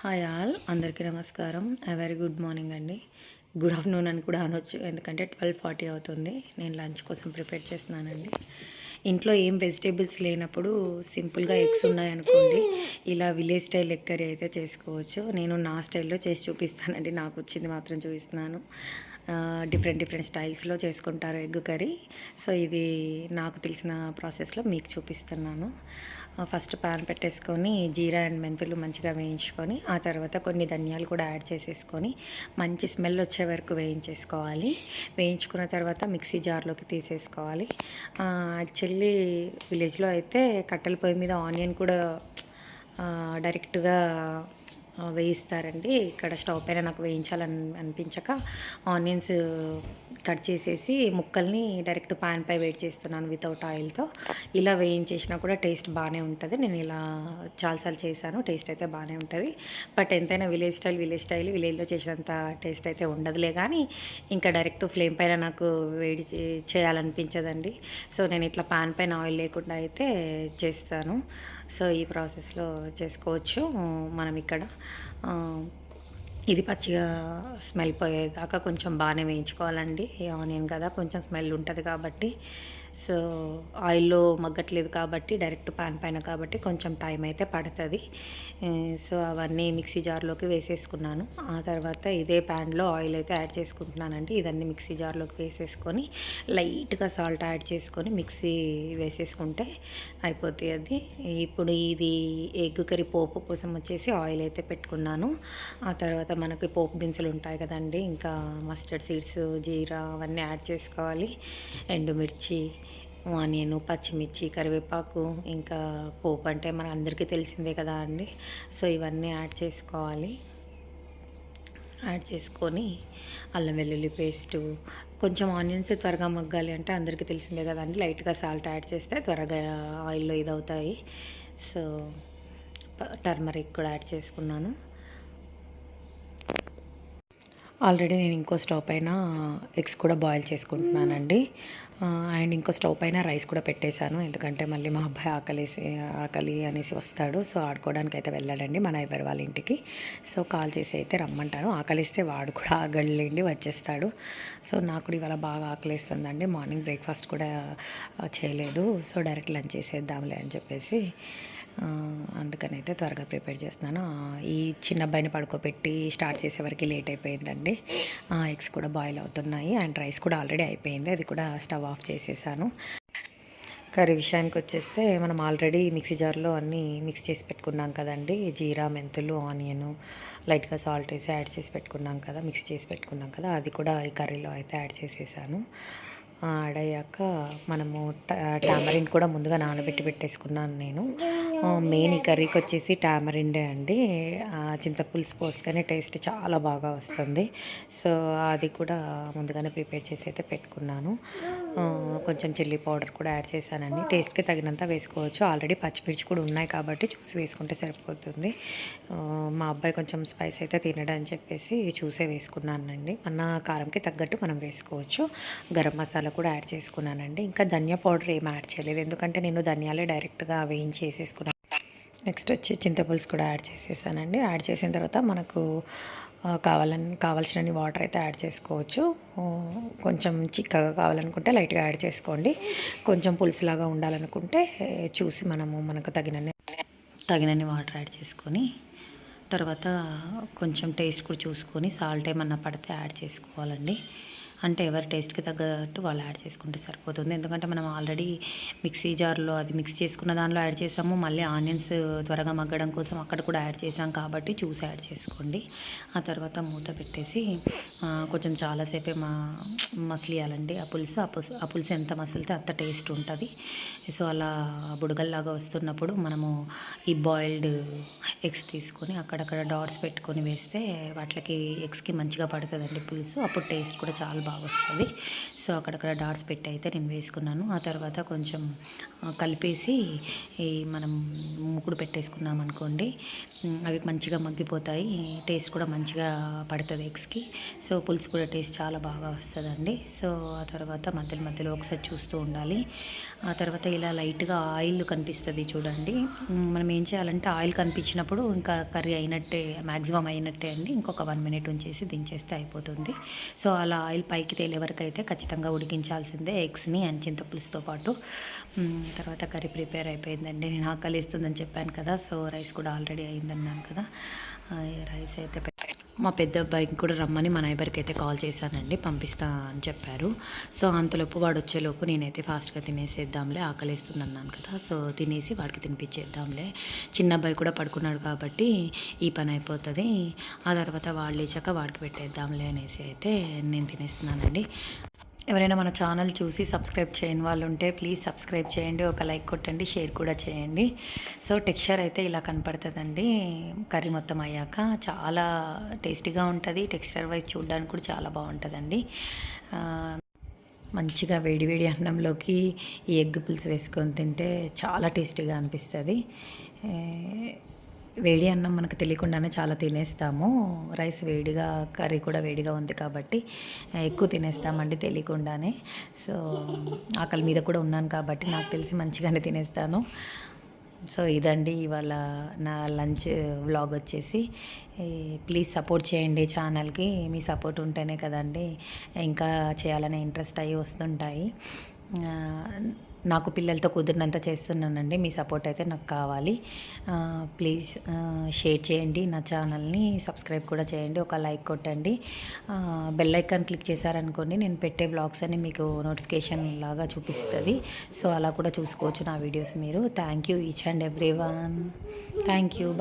Hi all అందరికీ నమస్కారం. Very good morning అండి. గుడ్ ఆఫ్టర్నూన్ అని కూడా అనొచ్చు ఎందుకంటే ట్వెల్వ్ ఫార్టీ అవుతుంది. నేను లంచ్ కోసం ప్రిపేర్ చేస్తున్నానండి. ఇంట్లో ఏం వెజిటేబుల్స్ లేనప్పుడు సింపుల్గా ఎగ్స్ ఉన్నాయనుకోండి ఇలా విలేజ్ స్టైల్ ఎగ్ కర్రీ అయితే చేసుకోవచ్చు. నేను నా స్టైల్లో చేసి చూపిస్తానండి నాకు వచ్చింది మాత్రం చూపిస్తున్నాను. డిఫరెంట్ డిఫరెంట్ స్టైల్స్లో చేసుకుంటారు ఎగ్ కర్రీ. సో ఇది నాకు తెలిసిన ప్రాసెస్లో మీకు చూపిస్తున్నాను. ఫస్ట్ పాన్ పెట్టేసుకొని జీరా అండ్ మెంతులు మంచిగా వేయించుకొని ఆ తర్వాత కొన్ని ధనియాలు కూడా యాడ్ చేసేసుకొని మంచి స్మెల్ వచ్చే వరకు వేయించేసుకోవాలి. వేయించుకున్న తర్వాత మిక్సీ జార్లోకి తీసేసుకోవాలి. యాక్చువల్లీ విలేజ్లో అయితే కట్టెల పొయ్యి మీద ఆనియన్ కూడా డైరెక్ట్గా వేయిస్తారండి. ఇక్కడ స్టవ్ పైన నాకు వేయించాలని అనిపించక ఆనియన్స్ కట్ చేసేసి ముక్కల్ని డైరెక్ట్ పాన్ పై వెయిట్ చేస్తున్నాను వితౌట్ ఆయిల్తో. ఇలా వేయించేసినా కూడా టేస్ట్ బాగానే ఉంటుంది. నేను ఇలా చాలాసార్లు చేశాను టేస్ట్ అయితే బాగానే ఉంటుంది. బట్ ఎంతైనా విలేజ్ స్టైల్ విలేజ్ స్టైల్ విలేజ్లో చేసినంత టేస్ట్ అయితే ఉండదులే కానీ ఇంకా డైరెక్ట్ ఫ్లేమ్ పైన నాకు వేడి చేయాలనిపించదండి. సో నేను ఇట్లా పాన్ పైన ఆయిల్ లేకుండా అయితే చేస్తాను. సో ఈ ప్రాసెస్లో చేసుకోవచ్చు. మనం ఇక్కడ ఇది పచ్చిగా స్మెల్ పోయేదాకా కొంచెం బాగానే వేయించుకోవాలండి. ఆనియన్ కదా కొంచెం స్మెల్ ఉంటుంది కాబట్టి సో ఆయిల్లో మగ్గట్లేదు కాబట్టి డైరెక్ట్ పాన్ పైన కాబట్టి కొంచెం టైం అయితే పడుతుంది. సో అవన్నీ మిక్సీ జార్లోకి వేసేసుకున్నాను. ఆ తర్వాత ఇదే ప్యాన్లో ఆయిల్ అయితే యాడ్ చేసుకుంటున్నానండి. ఇదన్నీ మిక్సీ జార్లోకి వేసేసుకొని లైట్గా సాల్ట్ యాడ్ చేసుకొని మిక్సీ వేసేసుకుంటే అయిపోతుంది అది. ఇప్పుడు ఇది ఎగ్ కర్రీ పోపు కోసం వచ్చేసి ఆయిల్ అయితే పెట్టుకున్నాను. ఆ తర్వాత మనకి పోపు దినుసులు ఉంటాయి కదండి ఇంకా మస్టర్డ్ సీడ్స్ జీరా అవన్నీ యాడ్ చేసుకోవాలి. ఎండుమిర్చి ఆనియన్ పచ్చిమిర్చి కరివేపాకు ఇంకా పోపు అంటే మన అందరికీ తెలిసిందే కదా అండి. సో ఇవన్నీ యాడ్ చేసుకోవాలి. యాడ్ చేసుకొని అల్లం వెల్లుల్లి పేస్టు కొంచెం ఆనియన్స్ త్వరగా మగ్గాలి అంటే అందరికీ తెలిసిందే కదండి లైట్గా సాల్ట్ యాడ్ చేస్తే త్వరగా ఆయిల్లో ఇదవుతాయి. సో టర్మరిక్ కూడా యాడ్ చేసుకున్నాను. ఆల్రెడీ నేను ఇంకో స్టవ్ పైన ఎగ్స్ కూడా బాయిల్ చేసుకుంటున్నానండి. అండ్ ఇంకో స్టవ్ పైన రైస్ కూడా పెట్టేశాను. ఎందుకంటే మళ్ళీ మా అబ్బాయి ఆకలేసి ఆకలి అనేసి వస్తాడు. సో ఆడుకోవడానికి అయితే వెళ్ళాడండి మన ఎవరి వాళ్ళ ఇంటికి. సో కాల్ చేసి అయితే రమ్మంటాను. ఆకలిస్తే వాడు కూడా ఆగలేండి వచ్చేస్తాడు. సో నాకు కూడా ఇవాళ బాగా ఆకలిస్తుందండి. మార్నింగ్ బ్రేక్ఫాస్ట్ కూడా చేయలేదు. సో డైరెక్ట్ లంచ్ చేసేద్దాంలే అని చెప్పేసి అందుకనైతే త్వరగా ప్రిపేర్ చేస్తున్నాను. ఈ చిన్న అబ్బాయిని పడుకోబెట్టి స్టార్ట్ చేసే వరకు లేట్ అయిపోయిందండి. ఎగ్స్ కూడా బాయిల్ అవుతున్నాయి అండ్ రైస్ కూడా ఆల్రెడీ అయిపోయింది. అది కూడా స్టవ్ ఆఫ్ చేసేసాను. కర్రీ విషయానికి వచ్చేస్తే మనం ఆల్రెడీ మిక్సీ జార్లో అన్నీ మిక్స్ చేసి పెట్టుకున్నాం కదండి. జీరా మెంతులు ఆనియను లైట్గా సాల్ట్ వేసి యాడ్ చేసి పెట్టుకున్నాం కదా మిక్స్ చేసి పెట్టుకున్నాం కదా అది కూడా ఈ కర్రీలో అయితే యాడ్ చేసేసాను. ఆడయ్యాక అయ్యాక మనము టామరిన్ కూడా ముందుగా నానబెట్టి పెట్టేసుకున్నాను నేను. మెయిన్ ఈ కర్రీకి వచ్చేసి టామరిండే అండి. చింతపులుసు పోస్తేనే టేస్ట్ చాలా బాగా వస్తుంది. సో అది కూడా ముందుగానే ప్రిపేర్ చేసి అయితే పెట్టుకున్నాను. కొంచెం చిల్లీ పౌడర్ కూడా యాడ్ చేశానండి. టేస్ట్కి తగినంత వేసుకోవచ్చు. ఆల్రెడీ పచ్చిమిర్చి కూడా ఉన్నాయి కాబట్టి చూసి వేసుకుంటే సరిపోతుంది. మా అబ్బాయి కొంచెం స్పైస్ అయితే తినడం అని చెప్పేసి చూసే వేసుకున్నానండి. మన కారంకి తగ్గట్టు మనం వేసుకోవచ్చు. గరం మసాలా కూడా యాడ్ చేసుకున్నానండి. ఇంకా ధనియా పౌడర్ ఏం యాడ్ చేయలేదు. ఎందుకంటే నేను ధనియాలే డైరెక్ట్గా వేయించి వేసేసుకున్నాను నెక్స్ట్ వచ్చి చింతపులుసు కూడా యాడ్ చేసేసానండి. యాడ్ చేసిన తర్వాత మనకు కావాలని కావాల్సినన్ని వాటర్ అయితే యాడ్ చేసుకోవచ్చు. కొంచెం చిక్కగా కావాలనుకుంటే లైట్గా యాడ్ చేసుకోండి. కొంచెం పులుసులాగా ఉండాలనుకుంటే చూసి మనము మనకు తగినన్ని తగినన్ని వాటర్ యాడ్ చేసుకొని తర్వాత కొంచెం టేస్ట్ కూడా చూసుకొని సాల్ట్ ఏమన్నా పడితే యాడ్ చేసుకోవాలండి. అంటే ఎవరి టేస్ట్కి తగ్గట్టు వాళ్ళు యాడ్ చేసుకుంటే సరిపోతుంది. ఎందుకంటే మనం ఆల్రెడీ మిక్సీ జార్లో అది మిక్స్ చేసుకున్న దానిలో యాడ్ చేసాము. మళ్ళీ ఆనియన్స్ త్వరగా మగ్గడం కోసం అక్కడ కూడా యాడ్ చేసాం కాబట్టి చూసి యాడ్ చేసుకోండి. ఆ తర్వాత మూత పెట్టేసి కొంచెం చాలాసేపే మా మసిలియాలండి. ఆ పులుసు ఆ పులుసు ఎంత మసిలితే అంత టేస్ట్ ఉంటుంది. సో అలా బుడగల్లాగా వస్తున్నప్పుడు మనము ఈ బాయిల్డ్ ఎగ్స్ తీసుకొని అక్కడక్కడ డాట్స్ పెట్టుకొని వేస్తే వాటికి ఎగ్స్కి మంచిగా పడుతుందండి పులుసు. అప్పుడు టేస్ట్ కూడా చాలా బాగా వస్తుంది సో అక్కడక్కడ డాట్స్ పెట్టి అయితే నేను వేసుకున్నాను. ఆ తర్వాత కొంచెం కలిపేసి ఈ మనం ముక్కుడు పెట్టేసుకున్నాం అనుకోండి. అవి మంచిగా మగ్గిపోతాయి. టేస్ట్ కూడా మంచిగా పడుతుంది ఎగ్స్కి. సో పులుసు కూడా టేస్ట్ చాలా బాగా వస్తుందండి. సో ఆ తర్వాత మధ్యలో మధ్యలో ఒకసారి చూస్తూ ఉండాలి. ఆ తర్వాత ఇలా లైట్గా ఆయిల్ కనిపిస్తుంది చూడండి. మనం ఏం చేయాలంటే ఆయిల్ కనిపించినప్పుడు ఇంకా కర్రీ అయినట్టే మ్యాక్సిమం అయినట్టే అండి. ఇంకొక వన్ మినిట్ ఉంచేసి దించేస్తే అయిపోతుంది. సో అలా ఆయిల్ పైకి తేలే వరకు అయితే ఖచ్చితంగా ఉడికించాల్సిందే ఎగ్స్ని అండ్ చింతపులుసుతో పాటు. తర్వాత కర్రీ ప్రిపేర్ అయిపోయిందండి. నేను ఆకలిస్తుందని చెప్పాను కదా సో రైస్ కూడా ఆల్రెడీ అయిందన్నాను కదా. రైస్ అయితే మా పెద్ద అబ్బాయికి కూడా రమ్మని మా నైబర్కి అయితే కాల్ చేశానండి పంపిస్తా అని చెప్పారు. సో అంతలోపు వాడు వచ్చేలోపు నేనైతే ఫాస్ట్గా తినేసేద్దాంలే ఆకలిస్తుంది అన్నాను కదా. సో తినేసి వాడికి తినిపించేద్దాంలే చిన్న అబ్బాయి కూడా పడుకున్నాడు కాబట్టి ఈ పని అయిపోతుంది. ఆ తర్వాత వాళ్ళు లేచాక వాడికి పెట్టేద్దాంలే అనేసి అయితే నేను తినేస్తున్నానండి. ఎవరైనా మన ఛానల్ చూసి సబ్స్క్రైబ్ చేయని వాళ్ళు ఉంటే ప్లీజ్ సబ్స్క్రైబ్ చేయండి ఒక లైక్ కొట్టండి షేర్ కూడా చేయండి. సో టెక్స్చర్ అయితే ఇలా కనపడుతుందండి. కర్రీ మొత్తం అయ్యాక చాలా టేస్టీగా ఉంటుంది. టెక్స్చర్ వైజ్ చూడడానికి కూడా చాలా బాగుంటుందండి. మంచిగా వేడివేడి అన్నంలోకి ఈ ఎగ్ పులుసు వేసుకొని తింటే చాలా టేస్టీగా అనిపిస్తుంది. వేడి అన్నం మనకు తెలియకుండానే చాలా తినేస్తాము. రైస్ వేడిగా కర్రీ కూడా వేడిగా ఉంది కాబట్టి ఎక్కువ తినేస్తామండి తెలియకుండానే. సో ఆకలి మీద కూడా ఉన్నాను కాబట్టి నాకు తెలిసి మంచిగానే తినేస్తాను. సో ఇదండి ఇవాళ నా లంచ్ వ్లాగ్ వచ్చేసి. ప్లీజ్ సపోర్ట్ చేయండి ఛానల్కి మీ సపోర్ట్ ఉంటేనే కదండి ఇంకా చేయాలనే ఇంట్రెస్ట్ అయ్యి వస్తుంటాయి. నాకు పిల్లలతో కుదిరినంత చేస్తున్నానండి. మీ సపోర్ట్ అయితే నాకు కావాలి. ప్లీజ్ షేర్ చేయండి. నా ఛానల్ని సబ్స్క్రైబ్ కూడా చేయండి. ఒక లైక్ కొట్టండి. బెల్ ఐకాన్ క్లిక్ చేశారనుకోండి నేను పెట్టే బ్లాగ్స్ అన్ని మీకు నోటిఫికేషన్ లాగా చూపిస్తుంది. సో అలా కూడా చూసుకోవచ్చు నా వీడియోస్ మీరు. Thank you each and every one thank you.